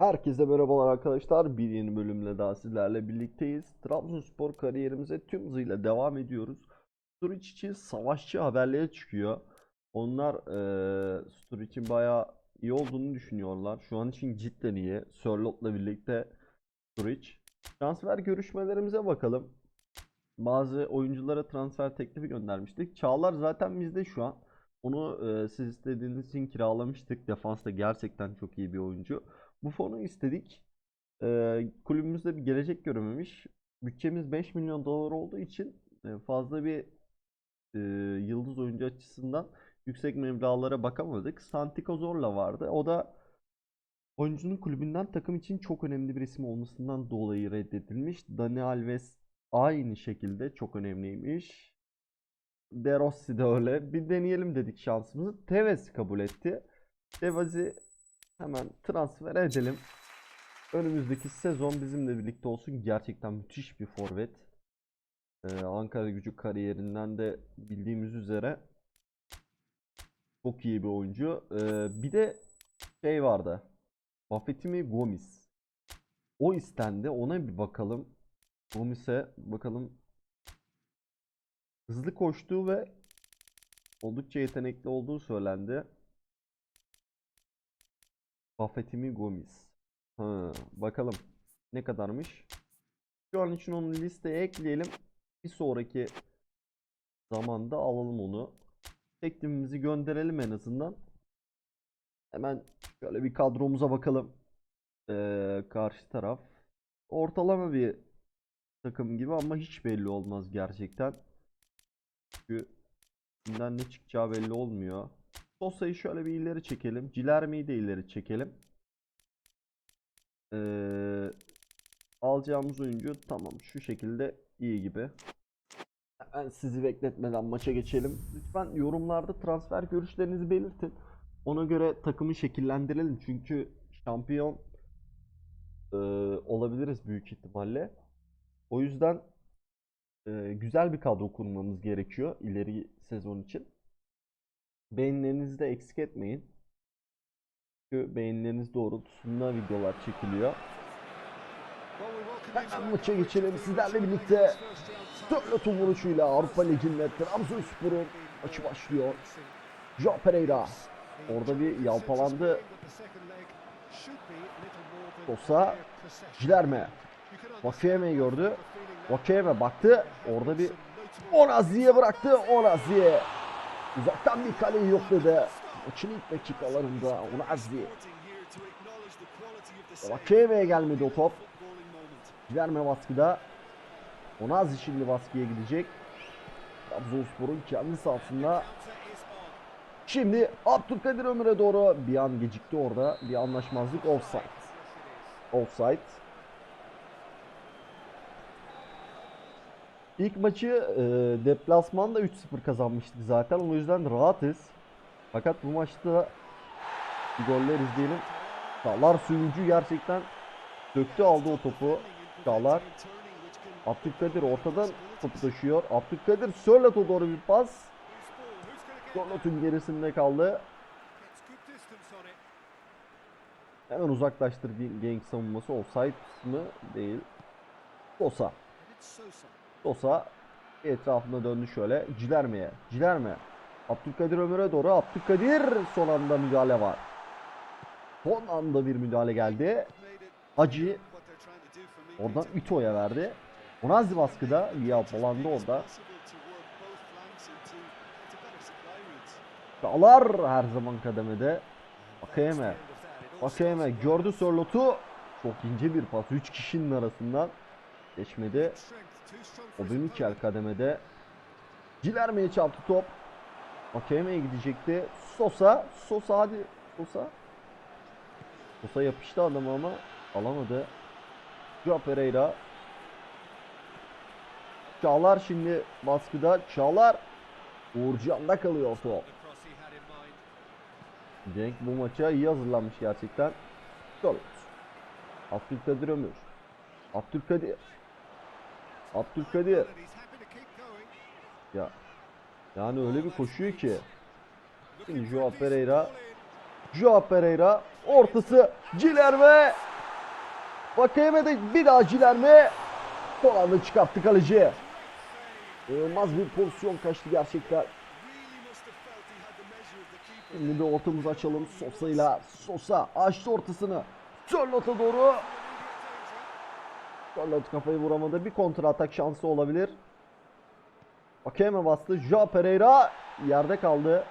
Herkese merhabalar arkadaşlar. Bir yeni bölümle daha sizlerle birlikteyiz. Trabzonspor kariyerimize tüm hızıyla devam ediyoruz. Sturridge için savaşçı haberleri çıkıyor. Onlar eee Sturridge'in bayağı iyi olduğunu düşünüyorlar. Şu an için cidden iyi. Sörlot'la birlikte Sturridge. Transfer görüşmelerimize bakalım. Bazı oyunculara transfer teklifi göndermiştik. Çağlar zaten bizde şu an. Onu eee, siz istediğiniz için kiralamıştık. Defansta gerçekten çok iyi bir oyuncu. Bu fonu istedik. Ee, kulübümüzde bir gelecek görememiş. Bütçemiz 5 milyon dolar olduğu için e, fazla bir e, yıldız oyuncu açısından yüksek meblağlara bakamadık. Santi Cazorla vardı. O da oyuncunun kulübünden takım için çok önemli bir isim olmasından dolayı reddedilmiş. Dani Alves aynı şekilde çok önemliymiş. De Rossi de öyle. Bir deneyelim dedik şansımızı. Tevez kabul etti. Tevez'i Hemen transfer edelim. Önümüzdeki sezon bizimle birlikte olsun. Gerçekten müthiş bir forvet. Ee, Ankara Gücü kariyerinden de bildiğimiz üzere çok iyi bir oyuncu. Ee, bir de şey vardı. Buffettimi Gomis. O istendi. Ona bir bakalım. Gomis'e bakalım. Hızlı koştuğu ve oldukça yetenekli olduğu söylendi. Buffettimi Gomis. Ha, bakalım ne kadarmış. Şu an için onu listeye ekleyelim. Bir sonraki zamanda alalım onu. Teklifimizi gönderelim en azından. Hemen şöyle bir kadromuza bakalım. Ee, karşı taraf. Ortalama bir takım gibi ama hiç belli olmaz gerçekten. Çünkü kimden ne çıkacağı belli olmuyor. Sosa'yı şöyle bir ileri çekelim. Cilerme'yi de ileri çekelim. Ee, alacağımız oyuncu tamam şu şekilde iyi gibi. Ben sizi bekletmeden maça geçelim. Lütfen yorumlarda transfer görüşlerinizi belirtin. Ona göre takımı şekillendirelim. Çünkü şampiyon e, olabiliriz büyük ihtimalle. O yüzden e, güzel bir kadro kurmamız gerekiyor ileri sezon için. Beğenilerinizi de eksik etmeyin. Çünkü beğenileriniz doğrultusunda videolar çekiliyor. Hemen maça geçelim sizlerle birlikte. Sörlot'un vuruşuyla Avrupa Ligi'nde Trabzonspor'un maçı başlıyor. Joao Pereira orada bir yalpalandı. Sosa Cilerme Vakiyeme'yi gördü. Vakiyeme baktı. Orada bir Onazi'ye bıraktı. Onazi'ye uzaktan bir kaleyi yokladı. Maçın ilk dakikalarında Onazi. Vakiyeme'ye gelmedi o top. Cilerme baskıda. Onazi şimdi baskıya gidecek. Trabzonspor'un kendi sahasında. Şimdi Abdülkadir Ömür'e doğru bir an gecikti orada. Bir anlaşmazlık offside. Offside. İlk maçı e, deplasmanda 3-0 kazanmıştık zaten. O yüzden rahatız. Fakat bu maçta goller izleyelim. Çağlar suyucu gerçekten döktü aldı o topu. Çağlar. Abdülkadir ortadan topu taşıyor. Abdülkadir Sörlot'a doğru bir pas. Sörlot'un gerisinde kaldı. Hemen uzaklaştır Genk savunması. Offside mı? Değil. Sosa. Sosa etrafında döndü şöyle. Cilerme'ye. Cilerme. Abdülkadir Ömür'e doğru. Abdülkadir son anda müdahale var. Son anda bir müdahale geldi. Hacı oradan Üto'ya verdi. Onazi baskıda. Liya falan da orada. Dağlar her zaman kademede. Akayeme. Akayeme gördü Sörlot'u. Çok ince bir pas. 3 kişinin arasından geçmedi. Obi Mikel kademede. Cilerme'ye çarptı top. Akayeme'ye gidecekti. Sosa. Sosa hadi. Sosa. Sosa yapıştı adamı ama alamadı. Joao Pereira. Çağlar şimdi baskıda. Çağlar. Uğurcan'da kalıyor top. Cenk bu maça iyi hazırlanmış gerçekten. Sörlot. Abdülkadir Ömür. Abdülkadir. Abdülkadir. Ya yani öyle bir koşuyor ki. Şimdi Joao Pereira. Joao Pereira ortası Cilerme Vakayeme'de bir daha Cilerme. Son anda çıkarttı kaleci. İnanılmaz bir pozisyon kaçtı gerçekten. Şimdi de ortamızı açalım Sosa'yla. Sosa açtı ortasını. Sörlot'a doğru. Sörlot kafayı vuramadı. Bir kontra atak şansı olabilir. Vakayeme bastı. Ja Pereira yerde kaldı.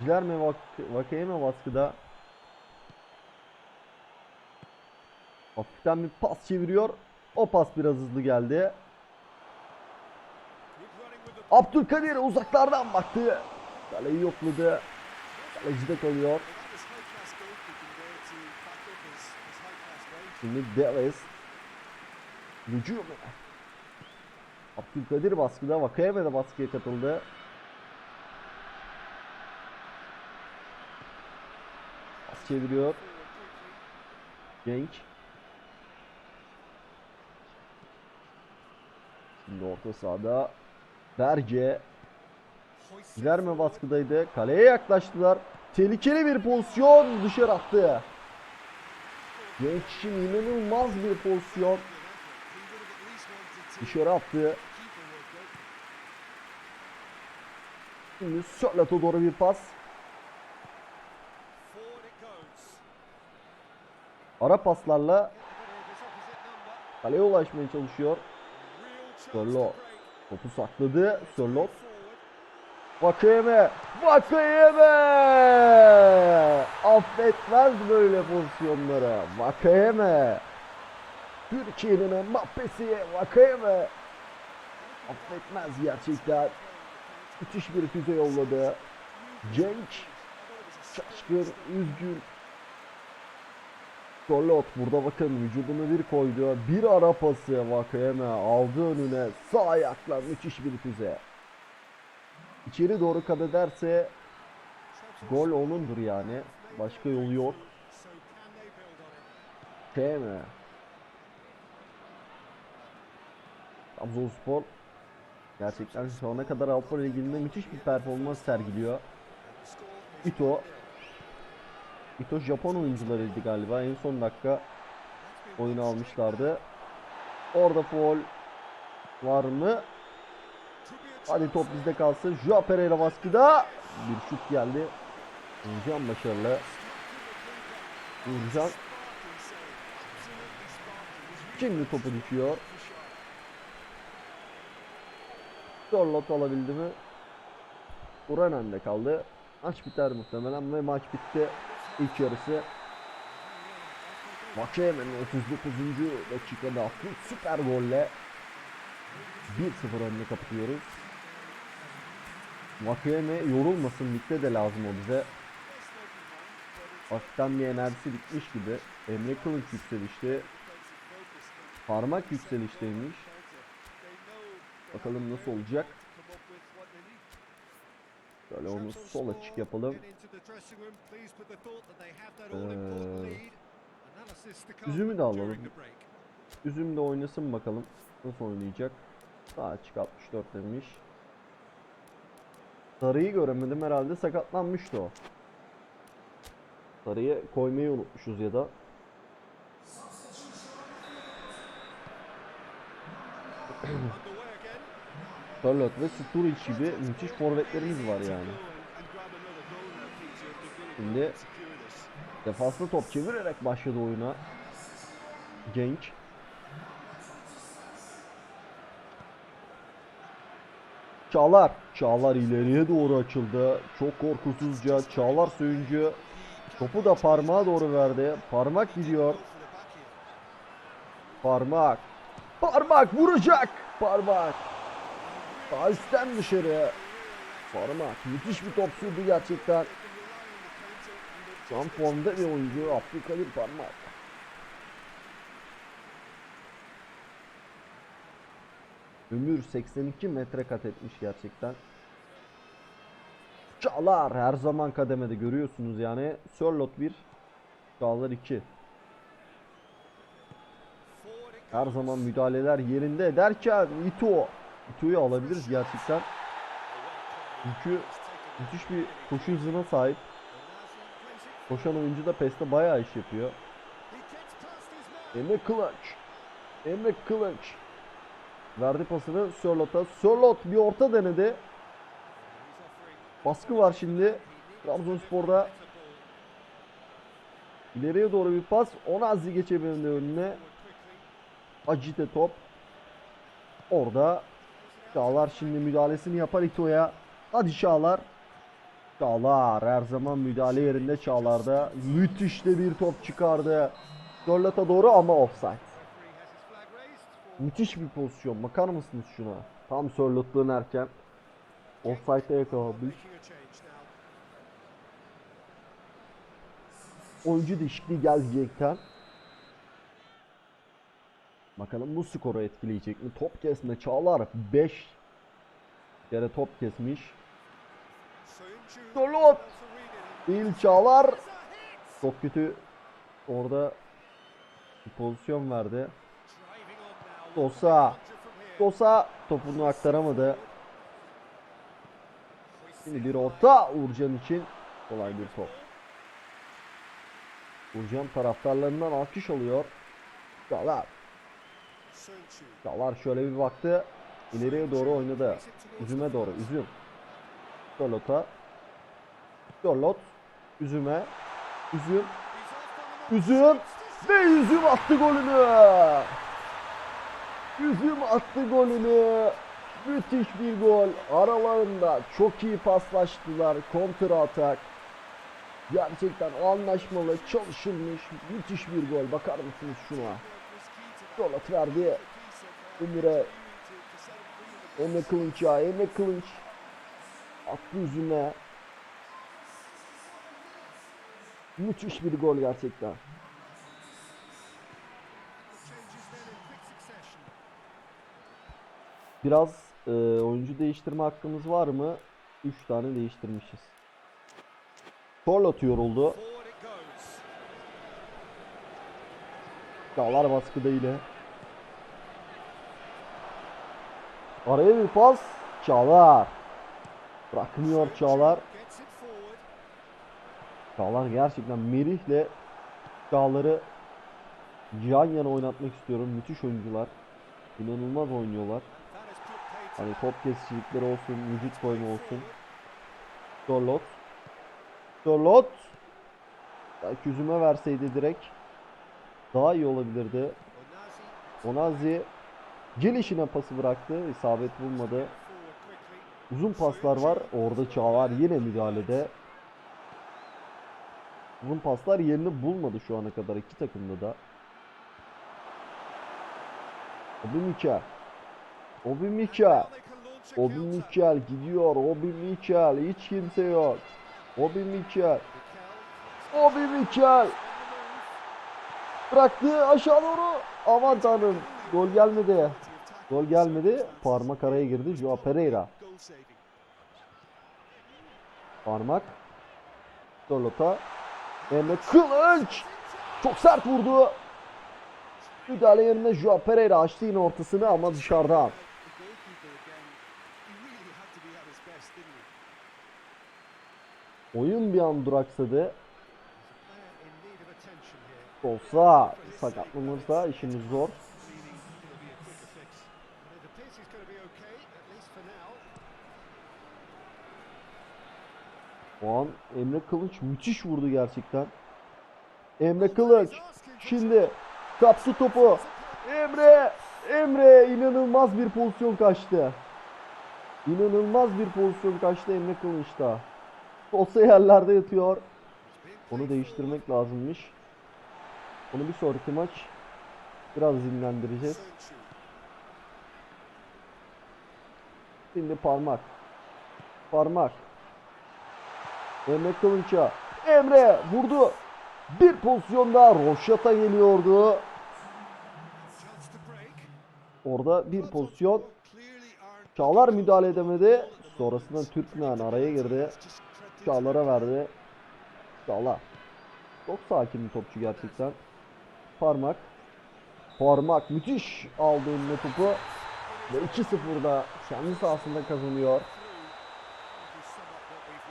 Cilerme Vak baskıda. Hafiften bir pas çeviriyor. O pas biraz hızlı geldi. Abdülkadir uzaklardan baktı. Kaleyi yokladı. Kaleci de kalıyor. Şimdi Deves. Hücum. Abdülkadir baskıda. Vakayeme de baskıya katıldı. Pas çeviriyor. Genç. Şimdi orta sahada Berce Gilerme baskıdaydı. Kaleye yaklaştılar. Tehlikeli bir pozisyon dışarı attı. Genç için inanılmaz bir pozisyon. Dışarı attı. Şimdi Sörlot'a doğru bir pas. Ara paslarla kaleye ulaşmaya çalışıyor. Sörlot topu sakladı. Sörlot Vakayeme! Vakayeme! Affetmez böyle pozisyonları. Vakayeme! Türkiye'nin Mbappe'si Vakayeme! Affetmez gerçekten. Müthiş bir füze yolladı. Cenk şaşkın, üzgün. Charlotte burada bakın vücudunu bir koydu. Bir ara pası Vakayeme aldı önüne. Sağ ayakla müthiş bir füze. İçeri doğru kat ederse gol onundur yani. Başka yolu yok. Şey mi? Trabzonspor gerçekten şu ana kadar Avrupa Ligi'nde müthiş bir performans sergiliyor. Ito Ito Japon oyuncularıydı galiba. En son dakika oyunu almışlardı. Orada foul var mı? Hadi top bizde kalsın. Joao Pereira baskıda. Bir şut geldi. Uğurcan başarılı. Uğurcan. Şimdi topu düşüyor. Zorlot alabildi mi? Uran önde kaldı. Maç biter muhtemelen ve maç bitti. İlk yarısı. Vakeyemen'in 39. dakikada attığı süper golle 1-0 önüne kapatıyoruz. Vakayeme yorulmasın ligde de lazım o bize. Hafiften bir enerjisi bitmiş gibi. Emre Kılıç yükselişte. Parmak yükselişteymiş. Bakalım nasıl olacak. Şöyle onu sol açık yapalım. Ee, üzümü de alalım. Üzüm de oynasın bakalım. Nasıl oynayacak. Sağ açık 64 demiş. Sarıyı göremedim herhalde sakatlanmıştı o. Sarıyı koymayı unutmuşuz ya da. Charlotte ve Sturridge gibi müthiş forvetlerimiz var yani. Şimdi defanslı top çevirerek başladı oyuna. Genç. Çağlar. Çağlar ileriye doğru açıldı. Çok korkusuzca. Çağlar söyüncü. Topu da parmağa doğru verdi. Parmak gidiyor. Parmak. Parmak vuracak. Parmak. Sağ üstten dışarı. Parmak. Müthiş bir top sürdü gerçekten. Şu an formda bir oyuncu. Abdülkadir Parmak. Ömür 82 metre kat etmiş gerçekten. Çağlar her zaman kademede görüyorsunuz yani. Sörlot 1, Çağlar 2. Her zaman müdahaleler yerinde derken Ito. Ito'yu alabiliriz gerçekten. Çünkü müthiş bir koşu hızına sahip. Koşan oyuncu da PES'te bayağı iş yapıyor. Emre Kılıç. Emre Kılıç. Verdi pasını Sörlot'a. Sörlot bir orta denedi. Baskı var şimdi. Trabzonspor'da ileriye doğru bir pas. Onazi geçebildi önüne. Acite top. Orada Çağlar şimdi müdahalesini yapar Ito'ya. Hadi Çağlar. Çağlar her zaman müdahale yerinde Çağlar'da. Müthiş de bir top çıkardı. Sörlot'a doğru ama offside. Müthiş bir pozisyon. Bakar mısınız şuna? Tam Sörlot dönerken offside'e yakalamış. Oyuncu değişikliği gelecekten. Bakalım bu skoru etkileyecek mi? Top kesme Çağlar 5 kere top kesmiş. Sörlot değil Çağlar. Çok kötü orada bir pozisyon verdi. Sosa. Sosa topunu aktaramadı. Şimdi bir orta Uğurcan için kolay bir top. Uğurcan taraftarlarından alkış alıyor. Çağlar. Çağlar şöyle bir baktı. İleriye doğru oynadı. Üzüme doğru. Üzüm. Sörlot'a. Sörlot. Üzüme. Üzüm. Üzüm. Ve Üzüm attı golünü. Üzüm attı golünü. Müthiş bir gol. Aralarında çok iyi paslaştılar. Kontra atak. Gerçekten anlaşmalı, çalışılmış müthiş bir gol. Bakar mısınız şuna? Dolat verdi. Emir'e. Emre Kılınç ya. Emre Kılınç. Attı yüzüne. Müthiş bir gol gerçekten. Biraz e, oyuncu değiştirme hakkımız var mı? 3 tane değiştirmişiz. Torlot yoruldu. Çağlar baskıda yine. Araya bir pas. Çağlar. Bırakmıyor Çağlar. Çağlar gerçekten Merih'le Çağlar'ı yan yana oynatmak istiyorum. Müthiş oyuncular. İnanılmaz oynuyorlar. Hani top kesicilikleri olsun, vücut boyma olsun. Dorlot. Dorlot. Belki yüzüme verseydi direkt daha iyi olabilirdi. Onazi gelişine pası bıraktı. isabet bulmadı. Uzun paslar var. Orada Çağlar yine müdahalede. Uzun paslar yerini bulmadı şu ana kadar iki takımda da. Obi Mikel. Obi Mikel. Obi Mikel gidiyor. Obi Mikel. Hiç kimse yok. Obi Mikel. Obi Mikel. Bıraktı aşağı doğru. Aman tanrım. Gol gelmedi. Gol gelmedi. Parmak araya girdi. Joao Pereira. Parmak. Dorlota. Emre Kılıç. Çok sert vurdu. Müdahale yerine Joao Pereira açtı yine ortasını ama dışarıdan. Oyun bir an duraksadı. Olsa sakatlanırsa işimiz zor. O an Emre Kılıç müthiş vurdu gerçekten. Emre Kılıç şimdi kaptı topu. Emre Emre inanılmaz bir pozisyon kaçtı. İnanılmaz bir pozisyon kaçtı Emre Kılıç'ta. Olsa yerlerde yatıyor. Onu değiştirmek lazımmış. Onu bir sonraki maç biraz dinlendireceğiz. Şimdi parmak. Parmak. Emre Kılınç'a. Emre vurdu. Bir pozisyon daha Roşata geliyordu. Orada bir pozisyon. Çağlar müdahale edemedi. Sonrasında Türkmen araya girdi. Çağlar'a verdi. Çağlar. Çok sakin bir topçu gerçekten. Parmak. Parmak müthiş aldı topu. Ve 2-0'da kendi sahasında kazanıyor.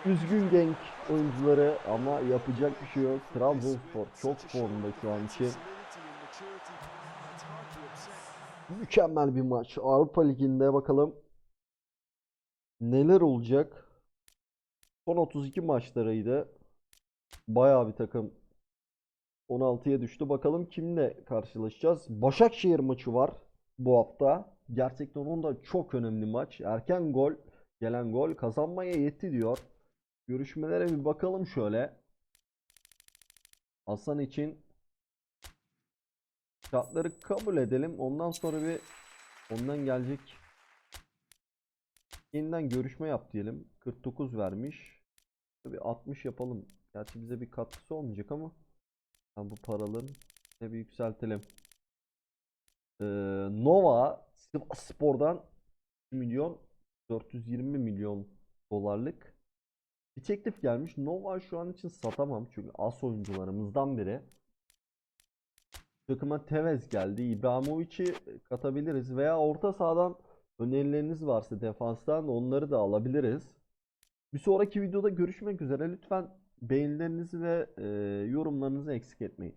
Üzgün genk oyuncuları ama yapacak bir şey yok. Trabzonspor çok formda şu an için. Mükemmel bir maç. Avrupa Ligi'nde bakalım neler olacak. Son 32 maçlarıydı. Bayağı bir takım 16'ya düştü. Bakalım kimle karşılaşacağız. Başakşehir maçı var bu hafta. Gerçekten onun da çok önemli maç. Erken gol, gelen gol kazanmaya yetti diyor. Görüşmelere bir bakalım şöyle. Hasan için şartları kabul edelim. Ondan sonra bir ondan gelecek yeniden görüşme yap diyelim. 49 vermiş. Bir 60 yapalım. Gerçi bize bir katkısı olmayacak ama ben bu paraların ne bir yükseltelim. Ee, Nova Sivas Spor'dan 1 milyon 420 milyon dolarlık bir teklif gelmiş. Nova şu an için satamam çünkü as oyuncularımızdan biri. Takıma Tevez geldi. İbrahimovic'i katabiliriz veya orta sahadan önerileriniz varsa defanstan onları da alabiliriz. Bir sonraki videoda görüşmek üzere. Lütfen beğenilerinizi ve e, yorumlarınızı eksik etmeyin.